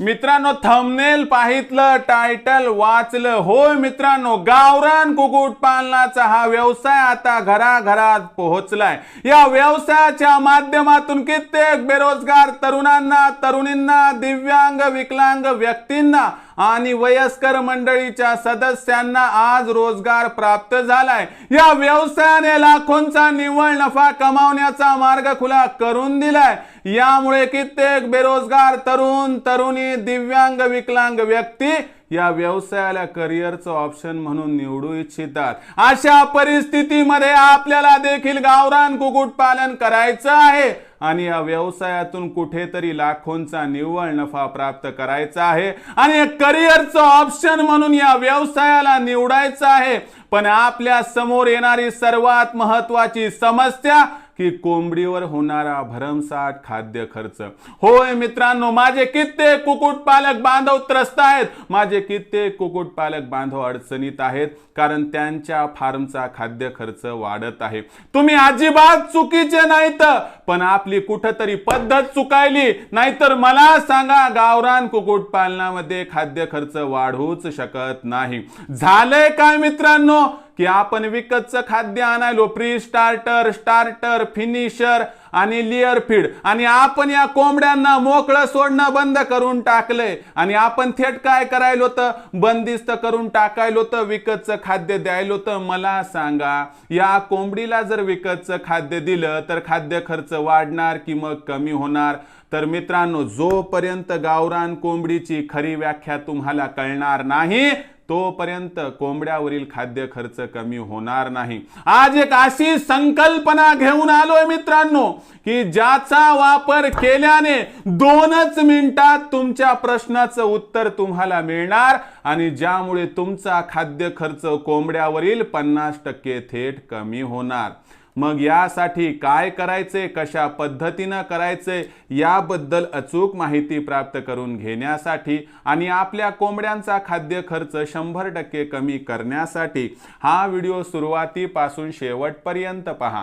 मित्रांनो thumbnail पाहितलं title वाचलं. होय मित्रांनो गावरान कुक्कुटपालनाचा हा व्यवसाय आता घराघरात पोहोचलाय. या व्यवसायाच्या माध्यमातून कित्येक बेरोजगार तरुणांना तरुणींना दिव्यांग विकलांग व्यक्तींना आणि वयस्कर मंडळीच्या सदस्यांना आज रोजगार प्राप्त झालाय. या व्यवसायाने लाखोंचा निव्वळ नफा कमावण्याचा मार्ग खुला करून दिलाय. यामुळे कित्येक बेरोजगार तरुण तरुणी दिव्यांग विकलांग व्यक्ती या व्यवसायाला करिअरचं ऑप्शन म्हणून निवडू इच्छितात. अशा परिस्थितीमध्ये आपल्याला देखील गावरान कुक्कुटपालन करायचं आहे. आणि या व्यवसायातून कुठेतरी लाखोंचा निव्वळ नफा प्राप्त करायचा आहे. आणि करिअरचं ऑप्शन म्हणून या व्यवसायाला निवडायचं आहे. पण आपल्यासमोर येणारी सर्वात महत्वाची समस्या की कोंबडीवर होणारा भरमसाठ खाद्य खर्च. होय मित्रांनो माझे कित्येक कुक्कुटपालक बांधव त्रस्त आहेत. माझे कित्येक कुक्कुटपालक बांधव अडचणीत आहेत कारण त्यांच्या फार्मचा खाद्य खर्च वाढत आहे. तुम्ही अजिबात चुकीचे नाहीत पण आपली कुठंतरी पद्धत चुकायली. नाहीतर मला सांगा गावरान कुक्कुटपालनामध्ये खाद्य खर्च वाढवूच शकत नाही. झालंय काय मित्रांनो? की आपण विकतचं खाद्य आणायलो प्री स्टार्टर स्टार्टर फिनिशर आणि लिअर फीड आणि आपण या कोंबड्यांना मोकळं सोडणं बंद करून टाकलंय आणि आपण थेट काय करायलो तर बंदिस्त करून टाकायलो तर विकतचं खाद्य द्यायलो तर मला सांगा या कोंबडीला जर विकतचं खाद्य दिलं तर खाद्य खर्च वाढणार की मग कमी होणार? तर मित्रांनो जोपर्यंत गावरान कोंबडीची खरी व्याख्या तुम्हाला कळणार नाही तोपर्यंत कोंबड्यावरील खाद्य खर्च कमी होणार नाही. आज एक अशी संकल्पना घेऊन आलोय मित्रांनो की ज्याचा वापर केल्याने दोनच मिनिटात तुमच्या प्रश्नाचं उत्तर तुम्हाला मिळणार आणि ज्यामुळे तुमचा खाद्य खर्च कोंबड्यावरील पन्नास टक्के थेट कमी होणार. मग यासाठी काय करायचे कशा पद्धतीनं करायचे याबद्दल अचूक माहिती प्राप्त करून घेण्यासाठी आणि आपल्या कोंबड्यांचा खाद्य खर्च शंभर टक्के कमी करण्यासाठी हा व्हिडिओ सुरुवातीपासून शेवटपर्यंत पहा.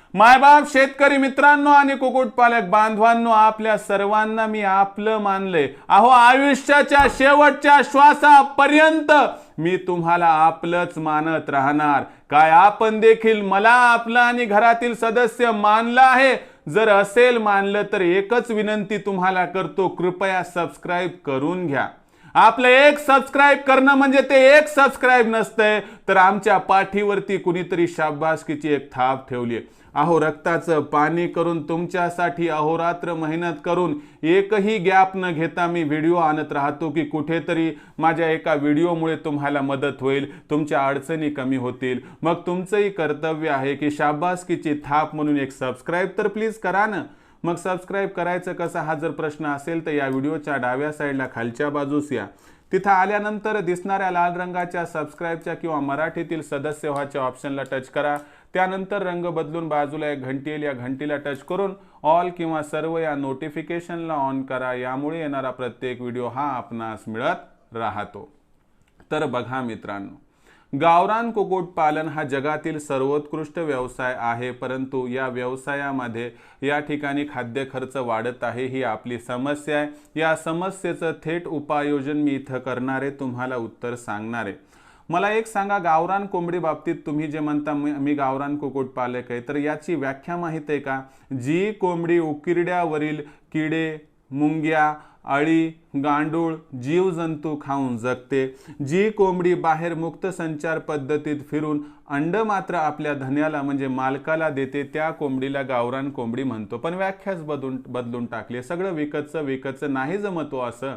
मायबाप शेतकरी मित्रांनो आणि कुक्कुटपालक बांधवांनो आपल्या सर्वांना मी आपलं मानलंय. अहो आयुष्याच्या शेवटच्या श्वासापर्यंत मी तुम्हाला आपलंच मानत राहणार. काय आपण देखील मला आपलं आणि घरातील सदस्य मानलं आहे? जर असेल मानलं तर एकच विनंती तुम्हाला करतो कृपया सबस्क्राईब करून घ्या. आपलं एक सबस्क्राईब करणं म्हणजे ते एक सबस्क्राईब नसतंय. तर आमच्या पाठीवरती कुणीतरी शाबासकीची एक थाप ठेवली अहो रक्ताचं पाणी करून तुमच्यासाठी अहोरात्र मेहनत करून एकही गॅप न घेता मी व्हिडिओ आणत राहतो की कुठेतरी माझ्या एका व्हिडिओमुळे तुम्हाला मदत होईल तुमच्या अडचणी कमी होतील. मग तुमचंही कर्तव्य आहे की शाबासकीची थाप म्हणून एक सबस्क्राईब तर प्लीज करा ना. मग सबस्क्राईब करायचं कसं हा जर प्रश्न असेल तर या व्हिडिओच्या डाव्या साईडला खालच्या बाजूस या. तिथं आल्यानंतर दिसणाऱ्या लाल रंगाच्या सबस्क्राईबच्या किंवा मराठीतील सदस्य व्हाच्या ऑप्शनला टच करा. त्यानंतर रंग बदलून बाजूला एक घंटी येईल या घंटीला टच करून ऑल किंवा सर्व या नोटिफिकेशनला ऑन करा. यामुळे येणारा प्रत्येक व्हिडिओ हा आपणास मिळत राहतो. तर बघा मित्रांनो गावरान कुक्कुटपालन हा जगातील सर्वोत्कृष्ट व्यवसाय आहे परंतु या व्यवसायामध्ये या ठिकाणी खाद्य खर्च वाढत आहे ही आपली समस्या आहे. या समस्येचं थेट उपाययोजन मी इथं करणारे तुम्हाला उत्तर सांगणारे मला एक सांगा गावरान कोंबडी बाबतीत तुम्ही जे म्हणता मी मी गावरान कुक्कुटपालक आहे तर याची व्याख्या माहीत आहे का? जी कोंबडी उकिरड्यावरील किडे मुंग्या अळी गांडूळ जीवजंतू खाऊन जगते. जी कोंबडी बाहेर मुक्त संचार पद्धतीत फिरून अंड मात्र आपल्या धन्याला म्हणजे मालकाला देते त्या कोंबडीला गावरान कोंबडी म्हणतो. पण व्याख्याच बदलून बदलून टाकली सगळं विकतचं विकतचं नाही जमतो हो असं.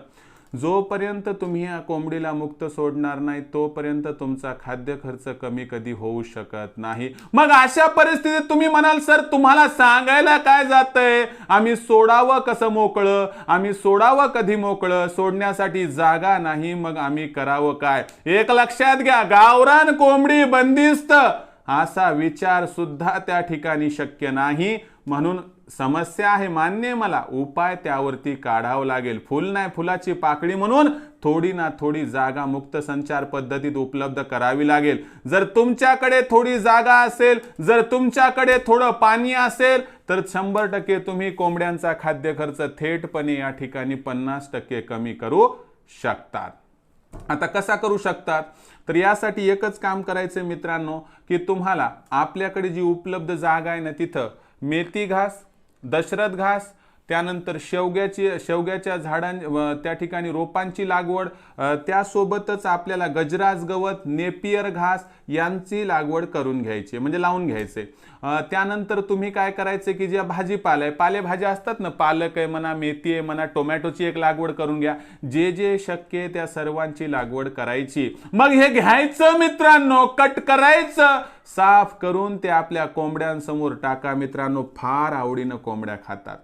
जोपर्यंत तुम्ही या कोंबडीला मुक्त सोडणार नाही तोपर्यंत तुमचा खाद्य खर्च कमी कधी होऊ शकत नाही. मग अशा परिस्थितीत तुम्ही म्हणाल सर तुम्हाला सांगायला काय जातंय? आम्ही सोडावं कसं मोकळं? आम्ही सोडावं कधी मोकळं? सोडण्यासाठी जागा नाही मग आम्ही करावं काय? एक लक्षात घ्या गावरान कोंबडी बंदिस्त. असा विचार सुद्धा त्या ठिकाणी शक्य नाही. म्हणून समस्या आहे मान्य मला. उपाय त्यावरती काढावं लागेल. फुल नाही फुलाची पाकळी म्हणून थोडी ना थोडी जागा मुक्त संचार पद्धतीत उपलब्ध करावी लागेल. जर तुमच्याकडे थोडी जागा असेल जर तुमच्याकडे थोडं पाणी असेल तर शंभर टक्के तुम्ही कोंबड्यांचा खाद्य खर्च थेटपणे या ठिकाणी पन्नास टक्के कमी करू शकतात. आता कसा करू शकतात? तर यासाठी एकच काम करायचं मित्रांनो की तुम्हाला आपल्याकडे जी उपलब्ध जागा आहे ना तिथं मेथी घास दशरथ घास त्यानंतर शेवग्याची शेवग्याच्या झाडां त्या ठिकाणी रोपांची लागवड त्यासोबतच आपल्याला गजराज गवत नेपियर घास यांची लागवड करून घ्यायची म्हणजे लावून घ्यायचे. त्यानंतर तुम्ही काय करायचे की ज्या भाजीपाला आहे पालेभाज्या असतात ना पालक आहे म्हणा मेथी आहे म्हणा टोमॅटोची एक लागवड करून घ्या. जे जे शक्य आहे त्या सर्वांची लागवड करायची. मग हे घ्यायचं मित्रांनो कट करायचं. साफ करून ते आपल्या कोंबड्यांसमोर टाका मित्रांनो फार आवडीनं कोंबड्या खातात.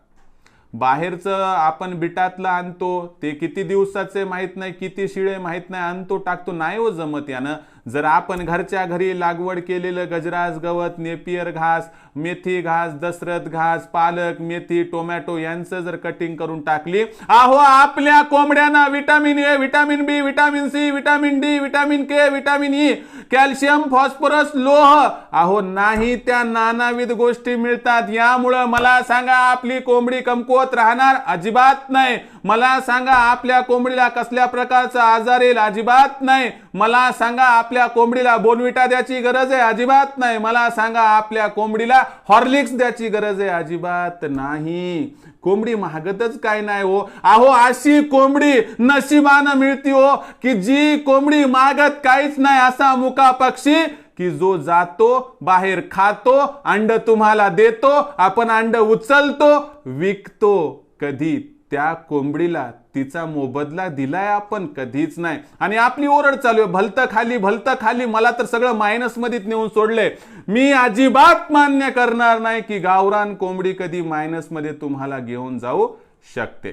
बाहेरचं आपण बिटातलं आणतो ते किती दिवसाचे माहीत नाही किती शिळे माहीत नाही आणतो टाकतो नाही हो जमत यानं. जर आपण घरच्या घरी लागवड केलेलं गजराज गवत नेपियर घास मेथी घास दसरथ घास पालक मेथी टोमॅटो यांचं जर कटिंग करून टाकली आहो आपल्या कोंबड्यांना vitamin A vitamin B vitamin C vitamin D vitamin K vitamin E calcium phosphorus लोह अहो नाही त्या नानाविध गोष्टी मिळतात. यामुळं मला सांगा आपली कोंबडी कमकुवत राहणार? अजिबात नाही. मला सांगा आपल्या कोंबडीला कसल्या प्रकारचा आजार येईल? अजिबात नाही. मला सांगा आपल्या कोंबडीला बोनविटा द्यायची गरज आहे? अजिबात नाही. मला सांगा आपल्या कोंबडीला हॉर्लिक्स द्यायची गरज आहे? अजिबात नाही. कोंबडी महागतच काय नाही हो. अहो अशी कोंबडी नशिबानं मिळती हो की जी कोंबडी मागत काहीच नाही असा मुका पक्षी की जो जातो बाहेर खातो अंड तुम्हाला देतो आपण अंड उचलतो विकतो. कधी त्या कोंबडीला तिचा मोबदला दिलाय आपण कधीच नाही. आणि आपली ओरड चालू आहे भलतं खाली भलतं खाली मला तर सगळं मायनस मध्येच नेऊन सोडले मी अजिबात मान्य करणार नाही की गावरान कोंबडी कधी मायनसमध्ये तुम्हाला घेऊन जाऊ शकते.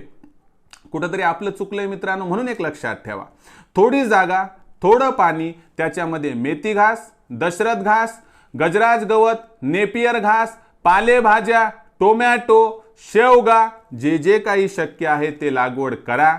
कुठंतरी आपलं चुकलंय मित्रांनो म्हणून एक लक्षात ठेवा. थोडी जागा थोडं पाणी त्याच्यामध्ये मेथी घास दशरथ घास गजराज गवत नेपियर घास पालेभाज्या टोमॅटो शेवगा जे जे काही शक्य आहे ते लागवड करा.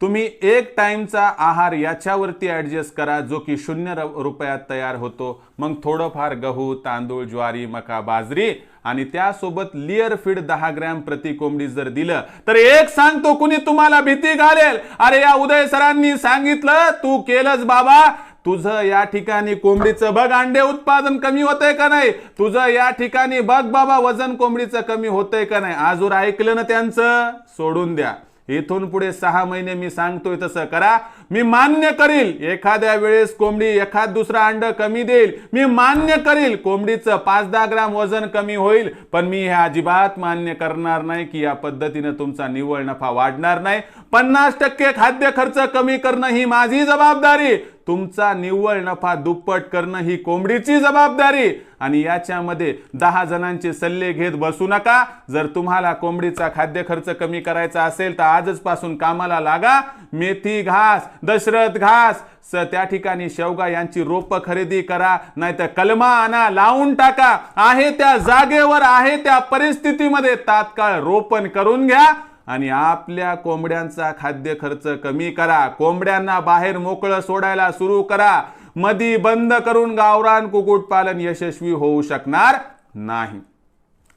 तुम्ही एक टाइमचा आहार याच्यावरती ॲडजस्ट करा जो की शून्य र- रुपयात तयार होतो. मग थोडंफार गहू तांदूळ ज्वारी मका बाजरी आणि त्यासोबत लिअर फीड दहा ग्रॅम प्रति कोंबडी जर दिलं तर एक सांगतो कुणी तुम्हाला भीती घालेल? अरे या उदय सरांनी सांगितलं तू केलंच बाबा तुझं या ठिकाणी कोंबडीचं बघ अंडे उत्पादन कमी होतंय का नाही? तुझं या ठिकाणी बघ बाबा वजन कोंबडीचं कमी होतंय का नाही? आजवर ऐकलं ना त्यांचं? सोडून द्या. इथून पुढे सहा महिने मी सांगतोय तसं करा. मी मान्य करील एखाद्या वेळेस कोंबडी एखाद दुसरा अंड कमी देईल. मी मान्य करील कोंबडीचं पाच दहा ग्राम वजन कमी होईल. पण मी हे अजिबात मान्य करणार नाही की या पद्धतीनं तुमचा निव्वळ नफा वाढणार नाही. पन्नास टक्के खाद्य खर्च कमी करणं ही माझी जबाबदारी. तुमचा निव्वळ नफा दुप्पट करणं ही कोंबडीची जबाबदारी. आणि याच्यामध्ये दहा जणांचे सल्ले घेत बसू नका. जर तुम्हाला कोंबडीचा खाद्य खर्च कमी करायचा असेल तर आजच पासून कामाला लागा. मेथी घास दशरथ घास. स त्या ठिकाणी शेवगा यांची रोप खरेदी करा नाहीतर कलमा आणा लावून टाका. आहे त्या जागेवर आहे त्या परिस्थितीमध्ये तात्काळ रोपण करून घ्या आणि आपल्या कोंबड्यांचा खाद्य खर्च कमी करा. कोंबड्यांना बाहेर मोकळं सोडायला सुरू करा. मधी बंद करून गावरान कुक्कुटपालन यशस्वी होऊ शकणार नाही.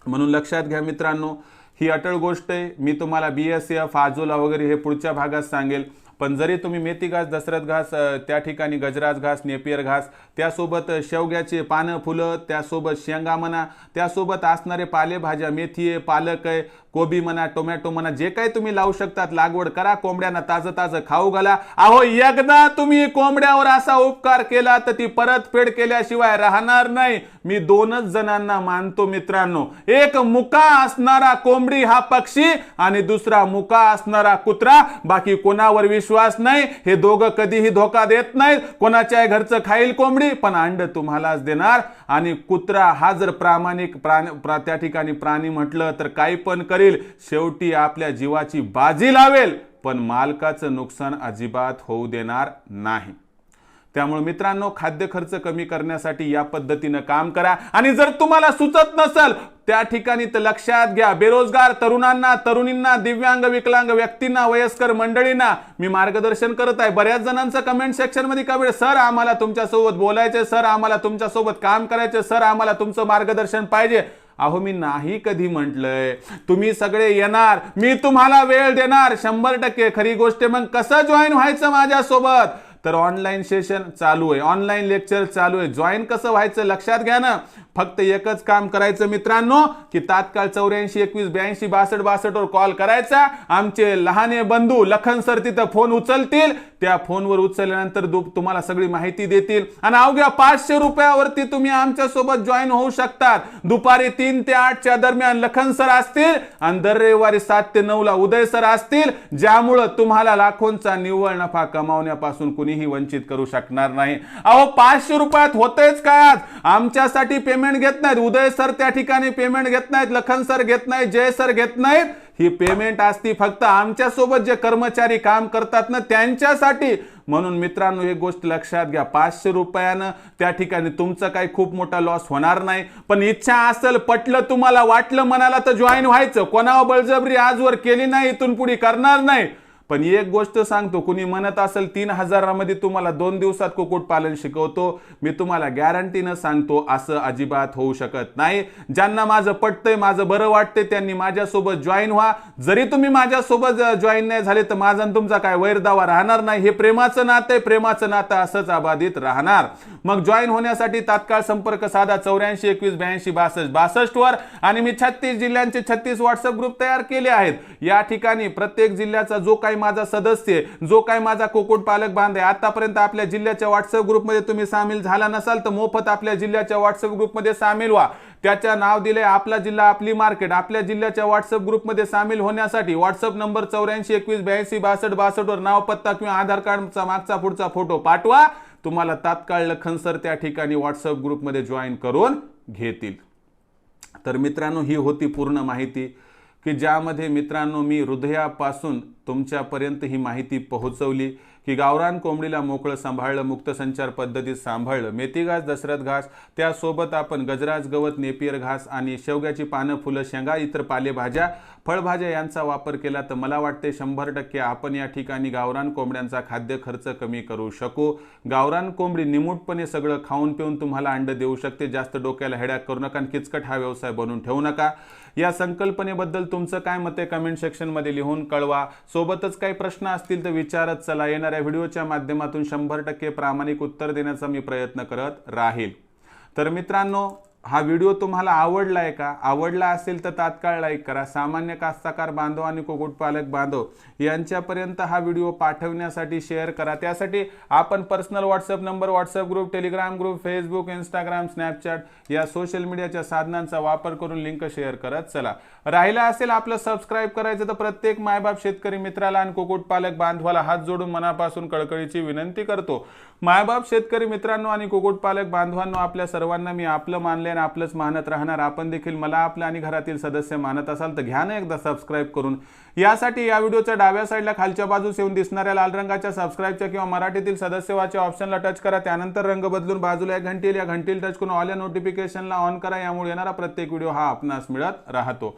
म्हणून लक्षात घ्या मित्रांनो ही अटळ गोष्ट आहे. मी तुम्हाला बी एस एफ आजोला वगैरे हे पुढच्या भागात सांगेल. पण जरी तुम्ही मेथी घास दसरथ घास त्या ठिकाणी गजराज घास नेपियर घास त्यासोबत शेवग्याचे पानं फुलं त्यासोबत शेंगा म्हणा त्यासोबत असणारे पालेभाज्या मेथी आहे पालक आहे कोबी म्हणा टोमॅटो म्हणा जे काही तुम्ही लावू शकतात लागवड करा कोंबड्यांना ताजं ताजं खाऊ घाला. अहो एकदा तुम्ही कोंबड्यावर असा उपकार केला तर ती परतफेड केल्याशिवाय राहणार नाही. मी दोनच जणांना मानतो मित्रांनो. एक मुका असणारा कोंबडी हा पक्षी आणि दुसरा मुका असणारा कुत्रा. बाकी कोणावर विश्वास नाही हे दोघं कधीही धोका देत नाहीत. कोणाच्या घरचं खाईल कोंबडी पण अंड तुम्हालाच देणार. आणि कुत्रा हा जर प्रामाणिक प्राणी प्रा- त्या ठिकाणी प्राणी म्हटलं तर काही पण करी शेवटी आपल्या जीवाची बाजी लावेल पण मालकाचं नुकसान अजिबात होऊ देणार नाही. त्यामुळे मित्रांनो खाद्य खर्च कमी करण्यासाठी या पद्धतीनं काम करा. आणि जर तुम्हाला सुचत नसेल त्या ठिकाणी तर लक्षात घ्या बेरोजगार तरुणांना तरुणींना दिव्यांग विकलांग व्यक्तींना वयस्कर मंडळींना मी मार्गदर्शन करत आहे. बऱ्याच जणांचं कमेंट सेक्शनमध्ये का कमेंट सर आम्हाला तुमच्यासोबत बोलायचे सर आम्हाला तुमच्यासोबत काम करायचे सर आम्हाला तुमचं मार्गदर्शन पाहिजे. अहो मी नाही कधी म्हटलंय. तुम्ही सगळे येणार मी तुम्हाला वेळ देणार. शंभर टक्के. खरी गोष्ट मग कसं जॉईन व्हायचं माझ्यासोबत? तर ऑनलाईन सेशन चालू आहे. ऑनलाईन लेक्चर चालू आहे. जॉईन कसं व्हायचं? लक्षात घ्या ना. फक्त एकच काम करायचं मित्रांनो की तात्काळ चौऱ्याऐंशी एकवीस ब्याऐंशी बासष्ट बासष्टवर कॉल करायचा. आमचे लहाने बंधू लखन सर तिथं फोन उचलतील. त्या फोनवर उचलल्यानंतर दु- तुम्हाला सगळी माहिती देतील. आणि अवघ्या पाचशे रुपयावरती तुम्ही आमच्यासोबत जॉईन होऊ शकतात. दुपारी तीन ते आठच्या दरम्यान लखन सर असतील. आणि दर रविवारी सात ते नऊ ला उदय सर असतील. ज्यामुळं तुम्हाला लाखोंचा निव्वळ नफा कमावण्यापासून कुणीही वंचित करू शकणार नाही. अहो पाचशे रुपयात होतेच काय आज? आमच्यासाठी पेमेंट घेत नाहीत. उदय सर त्या ठिकाणी पेमेंट घेत नाहीत लखन सर घेत नाहीत जय सर घेत नाहीत. ही पेमेंट असती फक्त आमच्यासोबत जे कर्मचारी काम करतात ना त्यांच्यासाठी. म्हणून मित्रांनो ही गोष्ट लक्षात घ्या. पाचशे रुपयानं त्या ठिकाणी तुमचं काही खूप मोठा लॉस होणार नाही. पण इच्छा असेल पटलं तुम्हाला वाटलं मनाला तर जॉईन व्हायचं. कोणावर बळजबरी आजवर केली नाही इथून पुढे करणार नाही. पण एक गोष्ट सांगतो कुणी म्हणत असेल तीन हजारामध्ये तुम्हाला दोन दिवसात कुक्कुटपालन शिकवतो मी तुम्हाला गॅरंटीनं सांगतो असं अजिबात होऊ शकत नाही. ज्यांना माझं पटतंय माझं बरं वाटतंय त्यांनी माझ्यासोबत जॉईन व्हा. जरी तुम्ही माझ्यासोबत जॉईन नाही झाले तर माझा आणि तुमचा काय वैरदावा राहणार नाही. हे प्रेमाचं नातं आहे प्रेमाचं नातं असंच अबाधित राहणार. मग जॉईन होण्यासाठी तात्काळ संपर्क साधा. चौऱ्याऐंशी एकवीस ब्याऐंशी बासष्ट बासष्ट वर. आणि मी छत्तीस जिल्ह्यांचे छत्तीस व्हॉट्सअप ग्रुप तयार केले आहेत. या ठिकाणी प्रत्येक जिल्ह्याचा जो काही माझा सदस्य जो काही माझा कुक्कुटपालक बांध आहे आतापर्यंत आपल्या जिल्ह्याच्या व्हॉट्सअप ग्रुपमध्ये तुम्ही सामील झाला नसाल तर मोफत आपल्या जिल्ह्याच्या व्हॉट्सअप ग्रुपमध्ये सामील व्हा. त्याच्या नाव दिले आपला जिल्हा आपली मार्केट आपल्या जिल्ह्याच्या व्हॉट्सअप ग्रुपमध्ये सामील होण्यासाठी व्हॉट्सअप नंबर चौऱ्याऐंशी एकवीस ब्याऐंशी बासष्ट बासष्टवर नाव पत्ता किंवा आधार कार्डचा मागचा पुढचा फोटो पाठवा. तुम्हाला तात्काळ लखनसर त्या ठिकाणी व्हॉट्सअप ग्रुपमध्ये जॉईन करून घेतील. तर मित्रांनो ही होती पूर्ण माहिती. की ज्यामध्ये मित्रांनो मी हृदयापासून तुमच्यापर्यंत ही माहिती पोहोचवली. की गावरान कोंबडीला मोकळं सांभाळलं मुक्त संचार पद्धतीत सांभाळलं. मेथी घास दशरथ घास त्यासोबत आपण गजराज गवत नेपियर घास आणि शेवग्याची पानं फुलं शेंगा इतर पालेभाज्या फळभाज्या यांचा वापर केला तर मला वाटते शंभर टक्के आपण या ठिकाणी गावरान कोंबड्यांचा खाद्य खर्च कमी करू शकू. गावरान कोंबडी निमूटपणे सगळं खाऊन पिऊन तुम्हाला अंड देऊ शकते. जास्त डोक्याला हेड्या करू नका आणि किचकट हा व्यवसाय बनवून ठेवू नका. या संकल्पनेबद्दल तुमचं काय मत आहे? कमेंट सेक्शनमध्ये लिहून कळवा. सोबतच काही प्रश्न असतील तर विचारत चला. येणार येणाऱ्या व्हिडिओच्या माध्यमातून शंभर टक्के प्रामाणिक उत्तर देण्याचा मी प्रयत्न करत राहील. तर मित्रांनो हा व्हिडिओ तुम्हाला आवडला आहे का? आवडला असेल तर तात्काळ लाईक करा. सामान्य कास्तकार बांधव आणि कुक्कुटपालक बांधव यांच्यापर्यंत हा व्हिडिओ पाठवण्यासाठी शेअर करा. त्यासाठी आपण personal WhatsApp number WhatsApp group Telegram group Facebook Instagram Snapchat या सोशल मीडियाच्या साधनांचा वापर करून लिंक शेअर करत चला. राहिला असेल आपलं सबस्क्राईब करायचं तर प्रत्येक मायबाप शेतकरी मित्राला आणि कुक्कुटपालक बांधवाला हात जोडून मनापासून कळकळीची विनंती करतो. मायबाप शेतकरी मित्रांनो आणि कुक्कुटपालक बांधवांनो आपल्या सर्वांना मी आपलं मानले आणि आपलंच मानत राहणार. आपण देखील मला आपलं आणि घरातील सदस्य मानत असाल तर घ्या ना एकदा सबस्क्राईब करून. यासाठी या व्हिडिओच्या डाव्या साईडला खालच्या बाजूस येऊन दिसणाऱ्या लाल रंगाच्या सबस्क्राईबच्या किंवा मराठीतील सदस्यवाच्या ऑप्शनला टच करा. त्यानंतर रंग बदलून बाजूला एक घंटी या घंटीला टच करून ऑल या नोटिफिकेशनला ऑन करा. यामुळे येणारा प्रत्येक व्हिडिओ हा आपणास मिळत राहतो.